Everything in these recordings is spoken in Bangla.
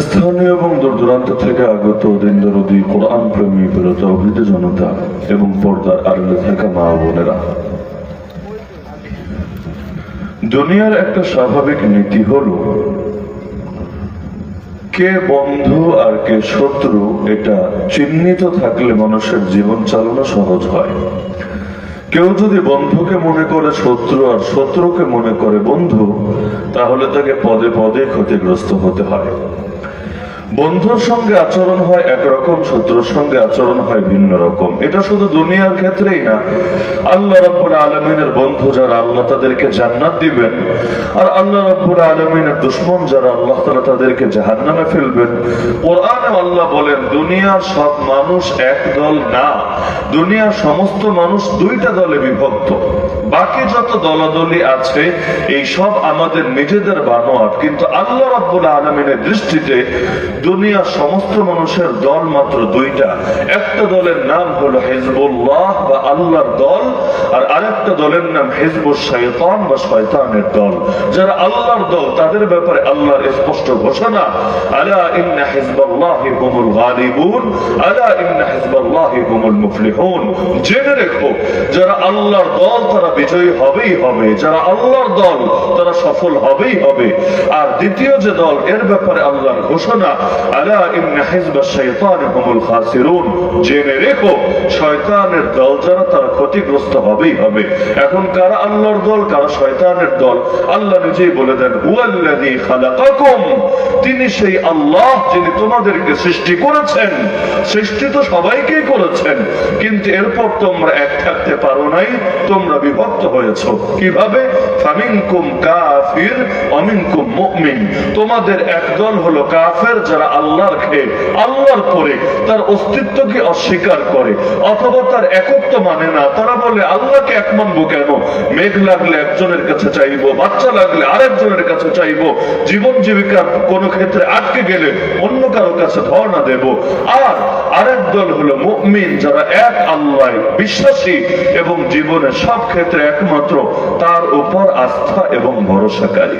স্থানীয় এবং দূর দূরান্ত থেকে আগত দিন দরদি কোরআন প্রেমী বিরত অভিত জনতা এবং পর্দার আড়ালে থাকা মা বোনেরা। দুনিয়ার একটা স্বাভাবিক নীতি হলো, কে বন্ধু আর কে শত্রু এটা চিহ্নিত থাকলে মানুষের জীবন চালানো সহজ হয়। কেউ যদি বন্ধুকে মনে করে শত্রু আর শত্রুকে মনে করে বন্ধু, তাহলে তাকে পদে পদে ক্ষতিগ্রস্ত হতে হয়। বন্ধুর সঙ্গে আচরণ হয় একরকম শত্রুর সঙ্গে আচরণ হয় ভিন্ন রকম। এটা শুধু দুনিয়ার ক্ষেত্রেই না। আল্লাহ রব্বুল আলমিনের বন্ধু যারা আল্লাহ তাদেরকে জান্নাত দিবেন, আর আল্লাহ রব্বুল আলমিনের দুশ্মন যারা আল্লাহ তালা তাদেরকে জাহান্নামে ফেলবেন। কোরআনে আল্লাহ বলেন, দুনিয়ার সব মানুষ এক দল না। দুনিয়ার সমস্ত মানুষ দুইটা দলে বিভক্ত। বাকি যত দলাদলি আছে, এই সব আমাদের নিজেদের বানোয়াট। কিন্তু আল্লাহ রাব্বুল আলমিনের দৃষ্টিতে দুনিয়ার সমস্ত মানুষের দল মাত্র দুইটা। একটা দলের নাম হলো হিজবুল্লাহ বা আল্লাহর দল, আর আরেকটা দলের নাম হিজবুল শয়তান বা শয়তানের দল। যারা আল্লাহর দল, তাদের ব্যাপারে আল্লাহর স্পষ্ট ঘোষণা, আলা ইন্না হিজবাল্লাহি হুমুল গালিবুন, আলা ইন্না হিজবাল্লাহি হুমুল মুফলিহুন। জেনে রেখো, যারা আল্লাহর দল, তারা বিজয়ী হবেই হবে। যারা আল্লাহর দল, তারা সফল হবেই হবে। আর দ্বিতীয় যে দল, এর ব্যাপারে আল্লাহর ঘোষণা দল দল দল? তিনি সেই আল্লাহ যিনি তোমাদেরকে সৃষ্টি করেছেন। সৃষ্টি তো সবাইকেই করেছেন, কিন্তু এরপর তোমরা এক থাকতে পারো নাই, তোমরা বিভক্ত হয়েছ। কীভাবে? কাফির তোমাদের একদল হলো কাফের, যারা আল্লাহর খেয়ে আল্লাহর পরে তার অস্তিত্বকে অস্বীকার করে, অথবা তার একত্ব মানে না। তারা বলে, আল্লাহকে এক মানবো কেন? মেঘ লাগলে একজনের কাছে চাইব, বাচ্চা লাগলে আরেকজনের কাছে চাইব, জীবন জীবিকা কোনো ক্ষেত্রে আটকে গেলে অন্য কারও কাছে ধর্ণা দেব। আর আরেক দল হলো মুমিন, যারা এক আল্লাহ বিশ্বাসী এবং জীবনের সব ক্ষেত্রে একমাত্র তার উপর আস্থা এবং ভরসাকারী।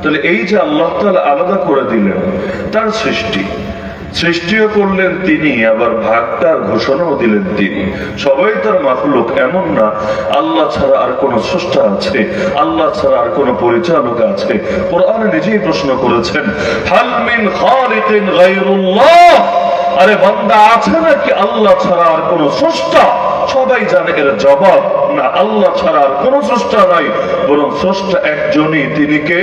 তাহলে এই যে আল্লাহ তাআলা আলাদা করে দিলেন, তার সৃষ্টি। সৃষ্টিও করলেন তিনি, আবার ভাগটার ঘোষণাও দিলেন তিনি। সবাই তার মাখলুক, এমন না, আল্লাহ ছাড়া আর কোন স্রষ্টা আছে, আল্লাহ ছাড়া আর কোন পরিচালক আছে। কোরআনে নিজেই প্রশ্ন করেছেন, হাল মিন খালিকিন গায়রুল্লাহ? আরে বান্দা, আছে নাকি আল্লাহ ছাড়া আর কোন স্রষ্টা? সবাই জানে এর জবাব। না, আল্লাহ ছাড়া কোন স্রষ্টা নাই, বরং স্রষ্টা একজনই, তিনি কে?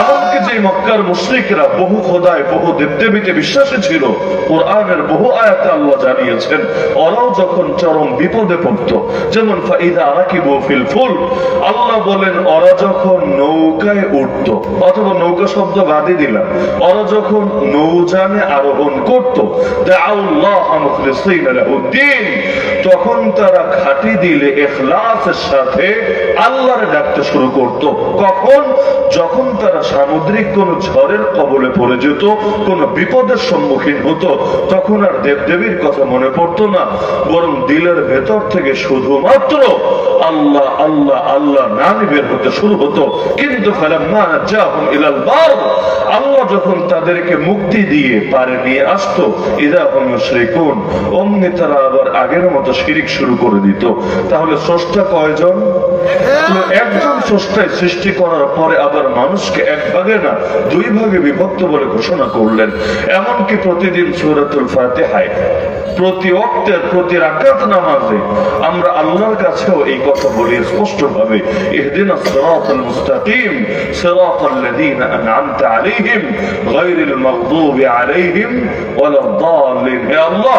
এমনকি যে মক্কার মুশরিকরা বহু খোদায়, বহু দেবদেবীতে বিশ্বাসী ছিল, কোরআনের বহু আয়াতে আল্লাহ জানিয়েছেন, ওরাও যখন চরম বিপদে পড়তো, যেমন ফাইদা আরাকিবু ফিল ফুল, আল্লাহ বলেন, ওরা যখন নৌকায় উঠত, অথবা নৌকা শব্দ বাদই দিলাম, ওরা যখন নৌজানে আরোহণ করত, দাউল্লাহ মুখলিসিনা লাহুদ্দিন তখন তারা খাঁটি দিলে এখলাসের সাথে আল্লাহরে ডাকতে শুরু করত, কখন? যখন তারা সামুদ্রিক কোন ঝড়ের কবলে পড়ে যেত, কোন বিপদের সম্মুখীন হতো, তখন আর দেবদেবীর কথা মনে পড়তো না, বরং দিলের ভেতর থেকে শুধুমাত্র আল্লাহ আল্লাহ আল্লাহ নামই বের হতে শুরু হতো। কিন্তু আল্লাহ যখন তাদেরকে মুক্তি দিয়ে পারে নিয়ে আসতো, ইদা হুম ইউশরিকুন, অমনি তারা আবার আগের মতো শিরিক শুরু করে দিত। তাহলে স্রষ্টা কয়জন? একজন স্রষ্টায় সৃষ্টি করার পরে আবার মানুষকে এক ভাগে না, দুই ভাগে বিভক্ত বলে ঘোষণা করলেন। এমনকি প্রতিদিন সূরাতুল ফাতিহায়, প্রতি অক্তের প্রতি রাকাত নামাজে আমরা আল্লাহর কাছেও এই কথা বলি স্পষ্ট ভাবে সিরাতাল মুস্তাকিম, সিরাতাল লাযীনা আন'আমতা আলাইহিম, গায়রিল মাগদুবি আলাইহিম ওয়ালাদ দাল্লিন হে আল্লাহ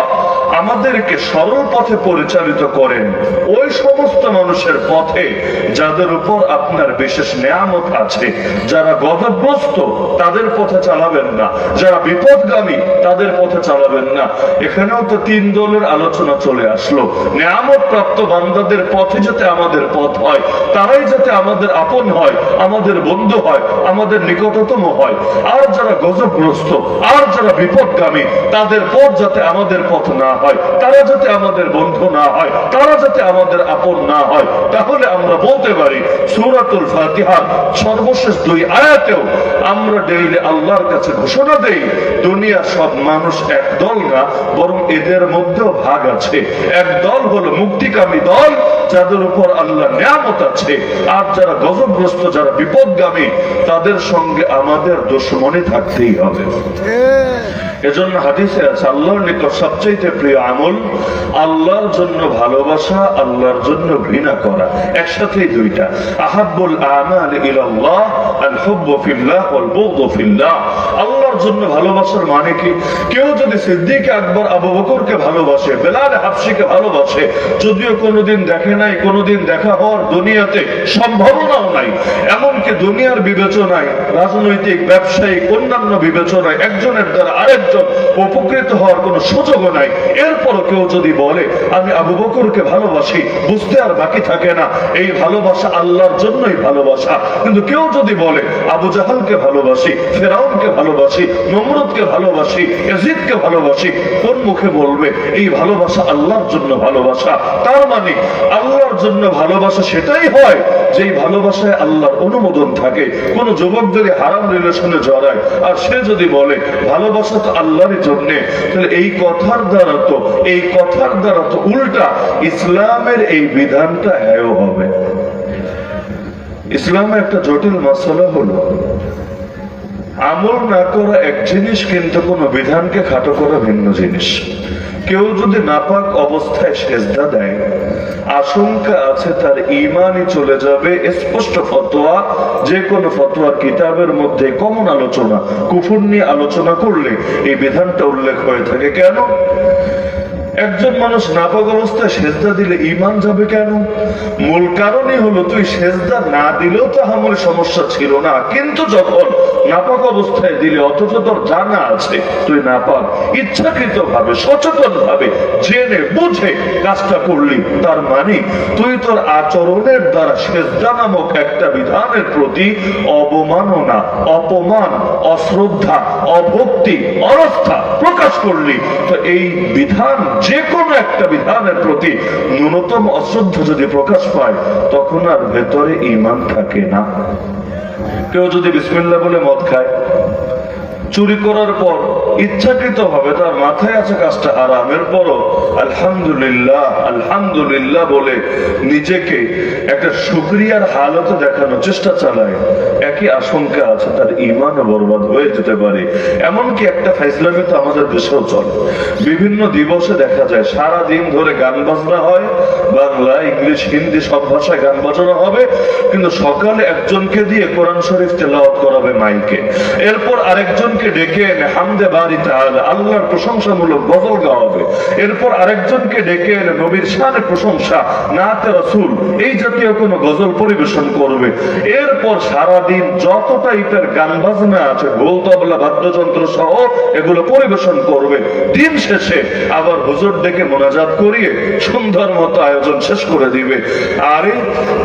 আমাদেরকে সরল পথে পরিচালিত করেন ওই সমস্ত মানুষের পথে যাদের উপর আপনার বিশেষ নেয়ামত আছে। যারা গদগ্রস্ত, তাদের পথে চালাবেন না। যারা বিপদগামী, তাদের পথে চালাবেন না। এখানেও তো তিন দলের আলোচনা চলে আসলো। নেয়ামত প্রাপ্ত বান্দাদের পথে যাতে আমাদের পথ হয়, তারাই যাতে আমাদের আপন হয়, আমাদের বন্ধু হয়, আমাদের নিকটতম হয়। আর যারা গজবগ্রস্ত আর যারা বিপদগামী, তাদের পথ যাতে আমাদের পথ না হয়, তারা যাতে আমাদের বন্ধু না হয়, তারা যাতে আমাদের আপন না হয়, তাহলে আমরা বলতে পারি, সূরাতুল ফাতিহার সর্বশেষ দুই আয়াতেও আমরা ডেইলি আল্লাহর কাছে ঘোষণা দেই, দুনিয়ার সব মানুষ এক দল না, বরং এদের মধ্যেও ভাগ আছে। এক দল হলো মুক্তিকামী দল, যাদের উপর আল্লাহ নিয়ামত আছে, আর যারা গজবগ্রস্ত, যারা বিপদগামী, তাদের সঙ্গে আমাদের দুশ্মনী থাকতেই হবে। এজন্য হাদিসে আছে, আল্লাহর নিকট সবচাইতে প্রিয় আমল আল্লাহর জন্য ভালোবাসা, আল্লাহর জন্য ঘৃণা করা। একসাথেই দুইটা। আহাব্বুল আমাল ইলাল্লাহ আল হুব্বু ফিল্লাহ ওয়াল বুগদু ফিল্লাহ। আল্লাহর জন্য ভালোবাসার মানে কি? কেউ যদি সিদ্দিক আকবর আবু বকরকে ভালোবাসে, বেলাল হাফসিকে ভালোবাসে, যদিও কোনোদিন দেখে নাই, কোনোদিন দেখা হওয়ার দুনিয়াতে সম্ভাবনাও নাই। এমনকি দুনিয়ার বিবেচনায়, রাজনৈতিক, ব্যবসায়িক, অন্যান্য বিবেচনায় একজনের দ্বারা আরেকজন উপকৃত হওয়ার কোনো সুযোগও নাই। এরপরও কেউ যদি বলে, আমি আবু বকরকে ভালোবাসি বুঝতে আর বাকি থাকে না। এই ভালোবাসা আল্লাহর জন্যই ভালোবাসা। কিন্তু কেউ যদি বলে, আবু জাহালকে ভালোবাসি ফেরাউনকে ভালোবাসি, নমরুদকে ভালোবাসি এজিদকে ভালোবাসি, কোন মুখে বলবে, এই ভালোবাসা আল্লাহর জন্য ভালোবাসা তার মানে আল্লাহর জন্য ভালোবাসা সেটাই হয় যেই ভালোবাসায় আল্লাহর অনুমোদন থাকে। কোন যুবক যদি হারাম রিলেশনে জড়ায়, আর সে যদি বলে, ভালোবাসা তো আল্লাহরই জন্য। তাহলে এই কথার দ্বারা তো, এই কথার দ্বারা তো উল্টা ইসলামের এই বিধানটা হ্যাঁ হবে। ইসলামে একটা জটিল মশলা হলো আমল না করা এক জিনিস কিন্তু কোনো বিধানকে খাটো করা ভিন্ন জিনিস। কেউ যদি নাপাক অবস্থায় সেজদা দেয়, আশঙ্কা আছে তার ইমানই চলে যাবে। স্পষ্ট ফতোয়া, যে কোনো ফতোয়ার কিতাবের মধ্যে কমন আলোচনা, কুফুর নিয়ে আলোচনা করলে এই বিধানটা উল্লেখ হয়ে থাকে। কেন? একজন মানুষ নাপাক অবস্থায় সেজদা দিলে ইমান যাবে কেন? মূল কারণই হলো তুই সেজদা না দিলেও তো আমার সমস্যা ছিল না। কিন্তু যখন নাপাক অবস্থায় দিলে, অথচ তোর জানা আছে, তুই নাপাক। ইচ্ছাকৃত ভাবে সচেতন ভাবে জেনে, বুঝে কাজটা করলি। তার মানে তুই তোর আচরণের দ্বারা সেজদা নামক একটা বিধানের প্রতি অবমাননা, অপমান, অশ্রদ্ধা, অভক্তি, অরস্থা প্রকাশ করলি, তো এই বিধান যে কোনো একটা বিধানের প্রতি ন্যূনতম অশ্রদ্ধ যদি প্রকাশ পায়, তখন আর ভেতরে ইমান থাকে না। কেউ যদি বিসমিল্লা বলে মদ খায়, চুরি করার পর ইচ্ছাকৃত ভাবে তার মাথায় আছে কাজটা আরামের পরও আলহামদুলিল্লাহ আলহামদুলিল্লাহ বলে নিজেকে একটা সুক্রিয়ার হালতে দেখানোর চেষ্টা চালায়। একই আশঙ্কা আছে, তার ইমানও বরবাদ হয়ে যেতে পারে। এমনকি একটা ফাইসলামে তো আমাদের দেশেও চলে। বিভিন্ন দিবসে দেখা যায় সারা দিন ধরে গান বাজনা হয়, বাংলা, ইংলিশ, হিন্দি সব ভাষায় গান বাজানো হবে, কিন্তু সকালে একজনকে দিয়ে কোরআন শরীফ তেলাওয়াত করাবে মাইকে। এরপর আরেকজনকে ডেকে এনে হামদে বাড়ি তাহলে আল্লাহর প্রশংসামূলক গজল গাওয়াবে। এরপর আরেকজনকে ডেকে এনে নবীর শানের প্রশংসা, নাতে রসুল, এই জাতীয় কোনো গজল পরিবেশন করবে। এরপর সারাদিন যত টাইপের গান বাজনা আছে গোল তবলা, বাদ্যযন্ত্র সহ এগুলো পরিবেশন করবে। দিন শেষে আবার হুজুর ডেকে মোনাজাত করিয়ে সুন্দর মতো আয়োজন শেষ করে দিবে। আরে,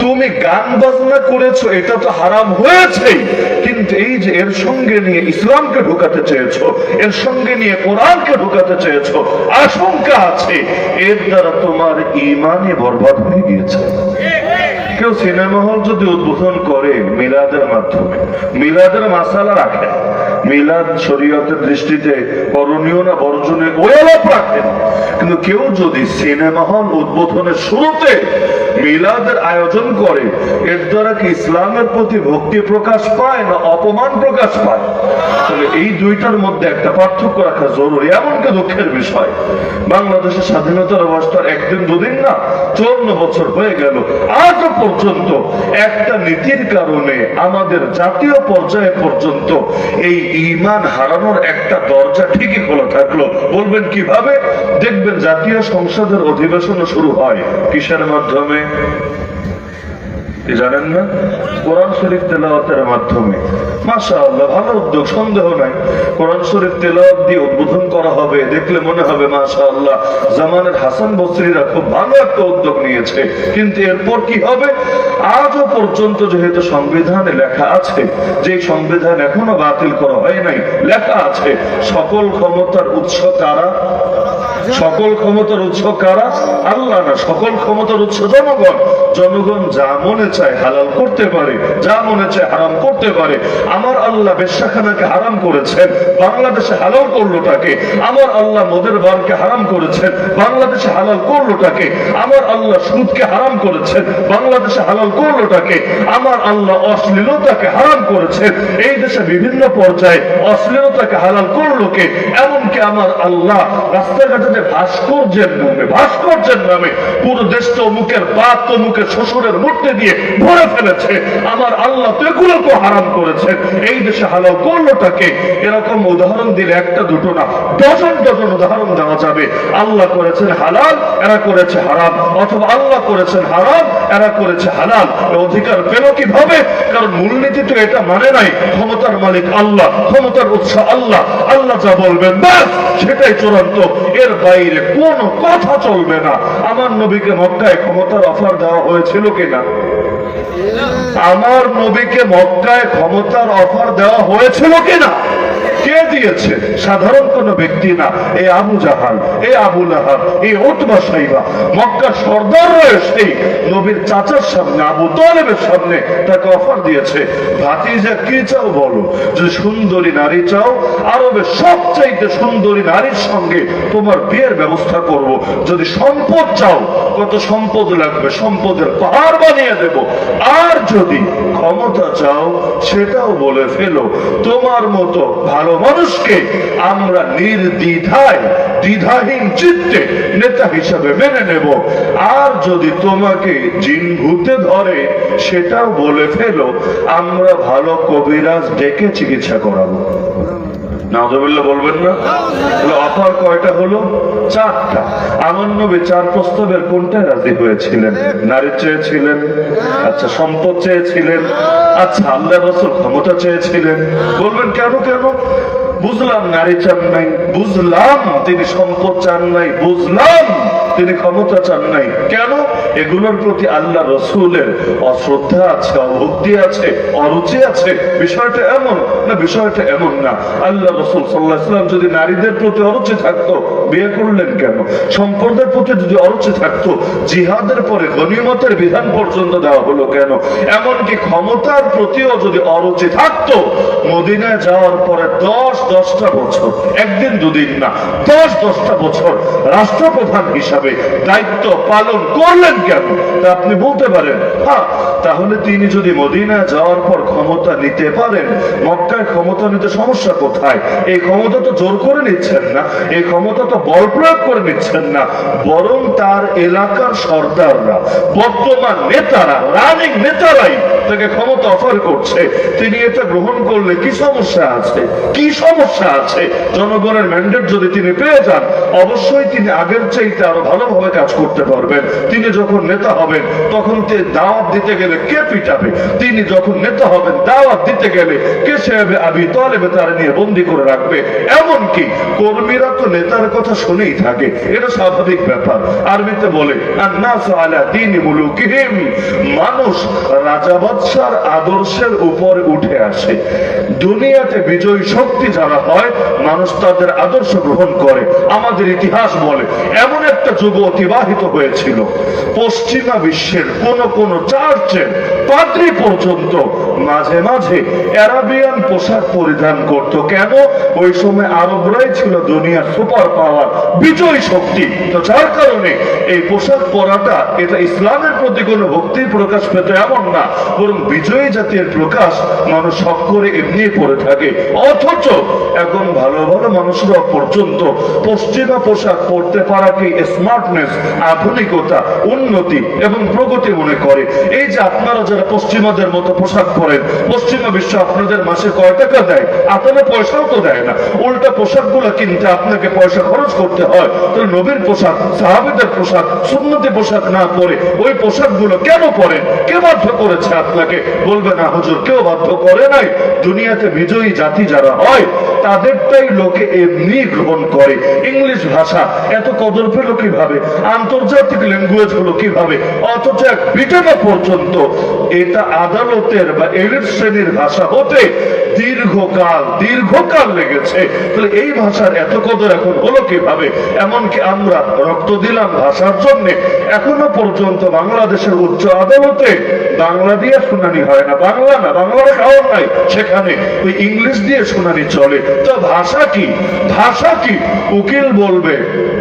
তুমি গান বাজনা করেছ, এটা তো হারাম হয়েছেই। কিন্তু এই যে এর সঙ্গে নিয়ে ইসলামকে ঢুকাতে চেয়েছো এর সঙ্গে নিয়ে কোরআনকে ঢুকাতে চেয়েছ। আশঙ্কা আছে। এর দ্বারা তোমার ইমানই বরবাদ হয়ে গিয়েছে। কেউ সিনেমা হল যদি উদ্বোধন করে মিলাদের মাধ্যমে, মিলাদের মাসালা রাখেন মিলাদ শরীয়তের দৃষ্টিতে করণীয় না বর্জনে ওয়ালাপ রাখেন। কিন্তু কেউ যদি সিনেমা হল উদ্বোধনের শুরুতে মিলাদের আয়োজন করে, এর দ্বারা কি ইসলামের প্রতি ভক্তি প্রকাশ পায় না অপমান প্রকাশ পায়? তবে এই দুইটার মধ্যে একটা পার্থক্য রাখা জরুরি এমনকি দুঃখের বিষয়। বাংলাদেশের স্বাধীনতার অবস্থার একদিন দুদিন না চুয়ান্ন বছর হয়ে গেল। আজও পর্যন্ত একটা নীতির কারণে আমাদের জাতীয় পর্যায়ে পর্যন্ত এই ইমান হারানোর একটা দরজা ঠিকই খোলা থাকল। বলবেন কীভাবে? দেখবেন জাতীয় সংসদের অধিবেশন শুরু হয়। কিসের মাধ্যমে? জানেন না কোরআন শরীফ তেলাওয়াতের মাধ্যমে। মাশা আল্লাহ ভালো উদ্যোগ, সন্দেহ নাই। কোরআন শরীফ তেলাওয়াত দিয়ে উদ্বোধন করা হবে, দেখলে মনে হবে মাশা আল্লাহ জামানের হাসান খুব ভালো একটা উদ্যোগ নিয়েছে। কিন্তু এরপর কি হবে? আজও পর্যন্ত যেহেতু সংবিধানে লেখা আছে, যে সংবিধান এখনও বাতিল করা হয় নাই, লেখা আছে, সকল ক্ষমতার উৎস কারা সকল ক্ষমতার উৎস কারা? আল্লাহ না, সকল ক্ষমতার উৎস জনগণ। জনগণ যা মনে চায় হালাল করতে পারে, যা মনে চায় হারাম করতে পারে। আমার আল্লাহ বেশ্যাখানাকে হারাম করেছেন, বাংলাদেশে হালাল করলোটাকে। আমার আল্লাহ মদের বারকে হারাম করেছেন, বাংলাদেশে হালাল করলোটাকে। আমার আল্লাহ সুদকে হারাম করেছেন, বাংলাদেশে হালাল করলোটাকে। আমার আল্লাহ অশ্লীলতাকে হারাম করেছেন। এই দেশে বিভিন্ন পর্যায়ে অশ্লীলতাকে হালাল করল কে এমনকি আমার আল্লাহ রাস্তাঘাটে যে ভাস্কর্যের নামে ভাস্কর্যের নামে পুরো দেশ তো মুখের অমুকের তো তমুকের শ্বশুরের মূর্তি দিয়ে ভরে ফেলেছে। আমার আল্লাহ তো এগুলোকে হারাম করেছেন এই দেশে হালাল করলোটাকে এরকম উদাহরণ দিলে একটা দুটো না, ডজন ডজন উদাহরণ দেওয়া যাবে। আল্লাহ করেছেন হালাল, এরা করেছে হারাম। অথবা আল্লাহ করেছেন হারাম, এরা করেছে হালাল। অধিকার পেল কীভাবে? কারণ মূলনীতি তো এটা মানে নাই, ক্ষমতার মালিক আল্লাহ, ক্ষমতার উৎস আল্লাহ। আল্লাহ যা বলবেন ব্যাস, সেটাই চূড়ান্ত। এর বাইরে কোনো কথা চলবে না। আমার নবীকে মক্কায় ক্ষমতার অফার দেওয়া হয়েছিল কিনা? আমার নবীকে মক্কায় ক্ষমতার অফার দেওয়া হয়েছিল কিনা? দিয়েছে। সাধারণ কোন ব্যক্তি না। আবু জাহাল এই আবু লাহাব এই ওতবা সাইবা। নবীর চাচার সামনে, আবু তলেবের সামনে তাকে অফার দিয়েছে। ভাতিজা, কি চাও বলো? যদি সুন্দরী নারী চাও সবচাইতে সুন্দরী নারীর সঙ্গে তোমার বিয়ের ব্যবস্থা করব। যদি সম্পদ চাও, কত সম্পদ লাগবে? সম্পদের পাহাড় বানিয়ে দেব। আর যদি ক্ষমতা চাও, সেটাও বলে ফেলো। তোমার মতো ভালো মানুষকে আমরা নির্দ্বিধায়, দ্বিধাহীন চিত্তে নেতা হিসাবে মেনে নেব। আর যদি তোমাকে জিন ধরে, সেটাও বলে ফেলো, আমরা ভালো কবিরাজ ডেকে চিকিৎসা করাবো। চার কোনটায় রাজি হয়েছিলেন? চেয়েছিলেন? আচ্ছা সম্পদ চেয়েছিলেন? আচ্ছা আল্লাহ ক্ষমতা চেয়েছিলেন? বলবেন কেন কেন? বুঝলাম, নারী চান নাই, বুঝলাম। তিনি সম্পদ চান নাই, বুঝলাম। তিনি ক্ষমতা চান নাই। কেন? এগুলোর প্রতি আল্লাহ রসুলের অশ্রদ্ধা আছে, অভক্তি আছে, অরুচি আছে। বিষয়টা এমন না, বিষয়টা এমন না। আল্লাহ রসুল সাল্লাহাম যদি নারীদের প্রতি অরুচি থাকতো, বিয়ে করলেন কেন? সম্পদের প্রতি যদি অরুচি থাকতো, জিহাদের পরে গণিমতের বিধান পর্যন্ত দেওয়া হলো কেন? এমনকি ক্ষমতার প্রতিও যদি অরুচি থাকতো, মদিনায় যাওয়ার পরে দশ দশটা বছর, একদিন দুদিন না, দশ দশটা বছর রাষ্ট্রপ্রধান হিসাবে দায়িত্ব পালন করলেন কেন? তা আপনি বলতে পারেন। হ্যাঁ তাহলে তিনি যদি মদিনা যাওয়ার পর ক্ষমতা নিতে পারেন, মক্কায় ক্ষমতা নিতে সমস্যা কোথায়? এই ক্ষমতা তো জোর করে নিচ্ছেন না। এই ক্ষমতা তো বল প্রয়োগ করে নিচ্ছেন না। বরং তার এলাকার সর্দাররা, বর্তমান নেতারা, রানিং নেতারাই তাকে ক্ষমতা অফার করছে। তিনি এটা গ্রহণ করলে কি সমস্যা আছে? কি সমস্যা আছে? জনগণের ম্যান্ডেট যদি তিনি পেয়ে যান, অবশ্যই তিনি আগের চাইতে আরও ভালোভাবে কাজ করতে পারবেন। তিনি যখন নেতা হবেন, তখন তে দাওয়াত দিতে গেলে কে পিটাবে? তিনি যখন নেতা হবেন, দাওয়াত দিতে গেলে কে সাহেবে আবি তলেবে তারা নিয়ে বন্দি করে রাখবে? এমনকি কর্মীরা তো নেতার কথা শুনেই থাকে। এটা স্বাভাবিক ব্যাপার। আরবিতে বলে দিনি মুলুকিহিম। মানুষ রাজা বাদশার আদর্শের উপর উঠে আসে। দুনিয়াতে বিজয়ী শক্তি যারা হয়, মানুষ তাদের আদর্শ গ্রহণ করে। আমাদের ইতিহাস বলে, এমন একটা যুগ অতিবাহিত হয়েছিল। পশ্চিমা বিশ্বের কোন কোন চার্চের পাদ্রি পর্যন্ত মাঝে মাঝে অ্যারাবিয়ান পোশাক পরিধান করত। কেন? ওই সময় আরবরাই ছিল দুনিয়ার সুপার পাওয়ার, বিজয়ী শক্তি। তো যার কারণে এই পোশাক পরাটা এটা ইসলামের প্রতি কোনো ভক্তির প্রকাশ পেত এমন না। বরং বিজয়ী জাতির প্রকাশ মানুষ শখ করে এমনি পরে থাকে। অথচ এখন ভালোভাবে ভালো মানুষরা পর্যন্ত পশ্চিমা পোশাক পরতে পারাকে স্মার্টনেস আধুনিকতা, উন্নতি এবং প্রগতি মনে করে? এই যে আপনারা যারা পশ্চিমাদের মতো পোশাক পরেন, পশ্চিমা বিশ্ব আপনাদের মাসে কয় টাকা দেয়? আপনারা পয়সাও তো দেয় না। উল্টা পোশাকগুলো কিনতে আপনাকে পয়সা খরচ করতে হয়। তাহলে নবীর পোশাক, সাহাবিদের পোশাক, সুন্নতি পোশাক না পরে ওই পোশাকগুলো কেন পরেন? কে বাধ্য করেছে আপনাকে? বলবে না, হুজুর, কেউ বাধ্য করে নাই। দুনিয়াতে বিজয়ী জাতি যারা হয়, তাদেরটাই লোকে এমনি গ্রহণ করে। ইংলিশ ভাষা এত কদর পেল কীভাবে? আন্তর্জাতিক ল্যাঙ্গুয়েজ হলো কীভাবে? অথচ এক পর্যন্ত এটা আদালতের বা এলিট শ্রেণির ভাষা হতে দীর্ঘকাল দীর্ঘকাল লেগেছে। তাহলে এই ভাষার এত কদর এখন হলো কীভাবে? এমনকি আমরা রক্ত দিলাম ভাষার জন্য। এখনও পর্যন্ত বাংলাদেশের উচ্চ আদালতে বাংলা দিয়ে শুনানি হয় না। বাংলা না, বাংলার খাওয়ার নাই। সেখানে ওই ইংলিশ দিয়ে শুনানি চলে। তো ভাষা কি? ভাষা কি? উকিল বলবে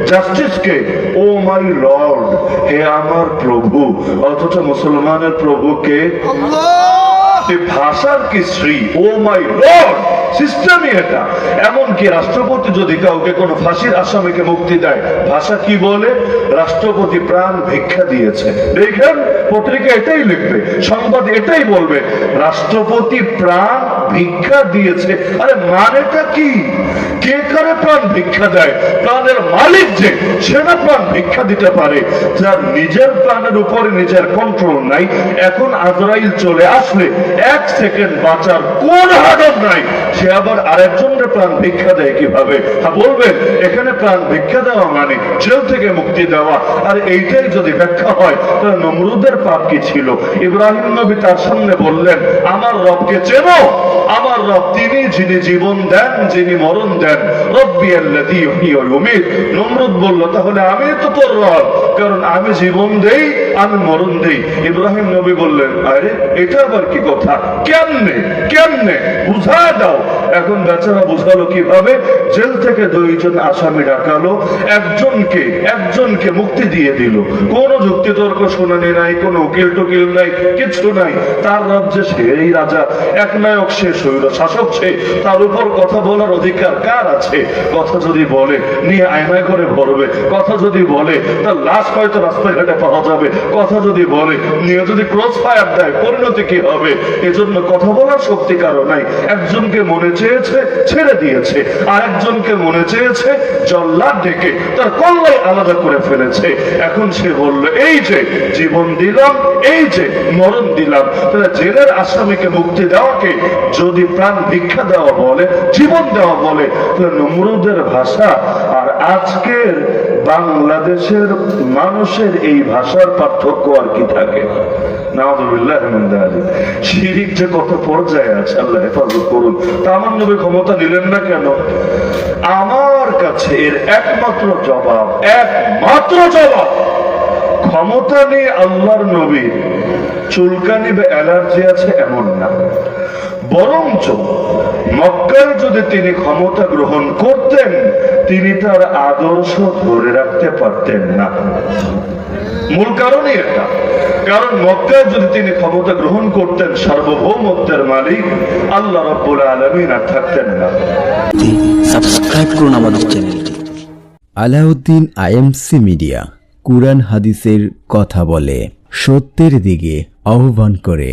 জাস্টিসকে ও মাই লর্ড হে আমার প্রভু। অথচ মুসলমানের প্রভুকে কে? ভাষার কি শ্রী? ও মাই লর্ড! সিস্টেমই এটা। এমনকি রাষ্ট্রপতি যদি কাউকে কোনো ফাঁসির আসামিকে মুক্তি দেয়, ভাষা কি বলে? রাষ্ট্রপতি প্রাণ ভিক্ষা দিয়েছে। দেখেন, পত্রিকা এটাই লিখবে, সংবাদ এটাই বলবে, রাষ্ট্রপতি প্রাণ ভিক্ষা দিয়েছে। আরে মানেটা কি? কে কারে প্রাণ ভিক্ষা দেয়? প্রাণের মালিক যে সে না প্রাণ ভিক্ষা দিতে পারে। যার নিজের প্রাণের উপরে নিজের কন্ট্রোল নাই, এখন আজরাইল চলে আসলে এক সেকেন্ড বাঁচার কোন হাডব নাই। সে আবার আরেকজনের প্রাণ ভিক্ষা দেয় কীভাবে? হ্যাঁ বলবেন এখানে প্রাণ ভিক্ষা দেওয়া মানে জেল থেকে মুক্তি দেওয়া। আর এইটাই যদি ব্যাখ্যা হয়, তাহলে নমরুদের পাপ কি ছিল? ইব্রাহিম নবী তার সামনে বললেন, আমার রবকে চেনো। আমার রব তিনি যিনি জীবন দেন, যিনি মরণ দেন। রব্বি আল্লাযী নমরুদ বলল, তাহলে আমি তো তোর রব, কারণ আমি জীবন দেই, আমি মরণ দেই। ইব্রাহিম নবী বললেন, আরে, এটা আবার কি কথা? কেমনে? কেমনে? বুঝা দাও। এখন বেচারা বুঝালো কীভাবে? জেল থেকে দুইজন আসামি ডাকালো, একজনকে একজনকে মুক্তি দিয়ে দিল। কোন যুক্তি তর্ক শুনানি নাই, কোন উকিল টুকিল নাই, কিছু নাই। তার রাজ্যে সেই রাজা, এক নায়ক সে শৈল শাসক সে। তার উপর কথা বলার অধিকার কার আছে? কথা যদি বলে, নিয়ে আয়নায় করে ভরবে। কথা যদি বলে, তার লাশ হয়তো রাস্তাঘাটে পাওয়া যাবে। কথা যদি বলে, নিয়ে যদি ক্রস ফায়ার দেয়, পরিণতি কি হবে? এজন্য কথা বলার শক্তি কারও নাই। একজনকে মনে চেয়েছে, ছেড়ে দিয়েছে আর একজনকে মনে চেয়েছে, জল্লাদ ডেকে তার কল্লাই আলাদা করে ফেলেছে এখন সে বলল, এই যে জীবন দিলাম, এই যে মরণ দিলাম, তাহলে জেলের আসামিকে মুক্তি দেওয়াকে যদি প্রাণ ভিক্ষা দেওয়া বলে, জীবন দেওয়া বলে, তাহলে নমরুদের ভাষা আর আজকের বাংলাদেশের মানুষের এই ভাষার পার্থক্য আর কি থাকে যালিক। শিরিক যে কত পর্যায়ে আছে, আল্লাহ হেফাজত করুন। তা আমার নবী ক্ষমতা নিলেন না কেন? আমার কাছে এর একমাত্র জবাব একমাত্র জবাব, ক্ষমতা নিয়ে আল্লাহর নবী চুলকানি বা অ্যালার্জি আছে এমন না। বরঞ্চ মক্কায় যদি তিনি ক্ষমতা গ্রহণ করতেন তিনি তার আদর্শ ধরে রাখতে পারতেন না। মূল কারণই এটা কারণ মক্কায় যদি তিনি ক্ষমতা গ্রহণ করতেন সার্বভৌমত্বের মালিক আল্লাহ রব্বুল আলমিন আর থাকতেন না। সাবস্ক্রাইব করুন আমাদের চ্যানেলটি। আলাউদ্দিন আইএমসি মিডিয়া কুরআন হাদিসের কথা বলে। সত্যের দিকে আহ্বান করে।